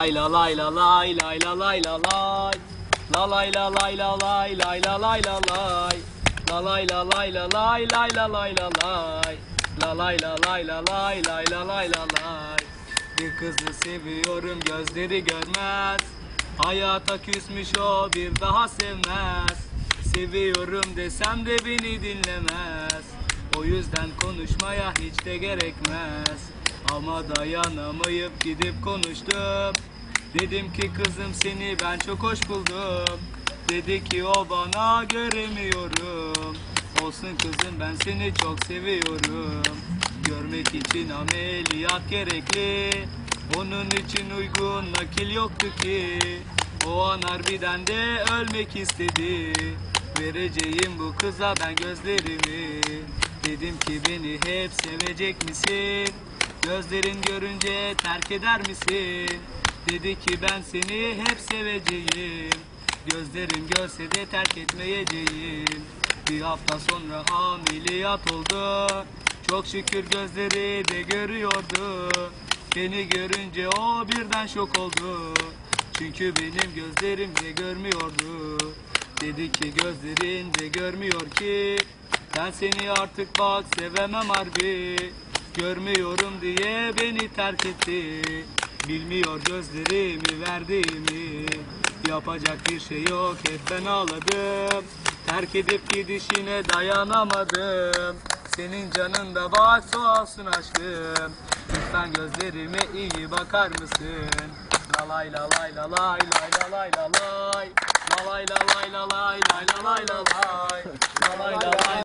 Lay la lay la lay lay la lay la lay La lay la lay la lay lay la lay la lay La lay la lay la lay lay la lay la lay La lay la lay la lay lay la lay la lay Bir kızı seviyorum gözleri görmez Hayata küsmüş o bir daha sevmez Seviyorum desem de beni dinlemez O yüzden konuşmaya hiç de gerekmez Ama dayanamayıp gidip konuştum. Dedim ki kızım seni ben çok hoş buldum. Dedi ki o bana göremiyorum. Olsun kızım ben seni çok seviyorum. Görmek için ameliyat gerekli. Onun için uygun nakil yoktu ki. O an harbiden de ölmek istedi. Vereceğim bu kıza ben gözlerimi. Dedim ki beni hep sevecek misin? Gözlerin görünce terk eder misin? Dedi ki ben seni hep seveceğim. Gözlerin görse de terk etmeyeceğim. Bir hafta sonra ameliyat oldu. Çok şükür gözleri de görüyordu. Beni görünce o birden şok oldu. Çünkü benim gözlerim de görmüyordu. Dedi ki gözlerin de görmüyor ki Ben seni artık bak sevemem harbi Görmüyorum diye beni terk etti Bilmiyor gözlerimi verdiğimi Yapacak bir şey yok hep ben ağladım Terk edip gidişine dayanamadım Senin canında bak olsun aşkım Lütfen gözlerime iyi bakar mısın La lay la lay la lay lay la lay la lay La lay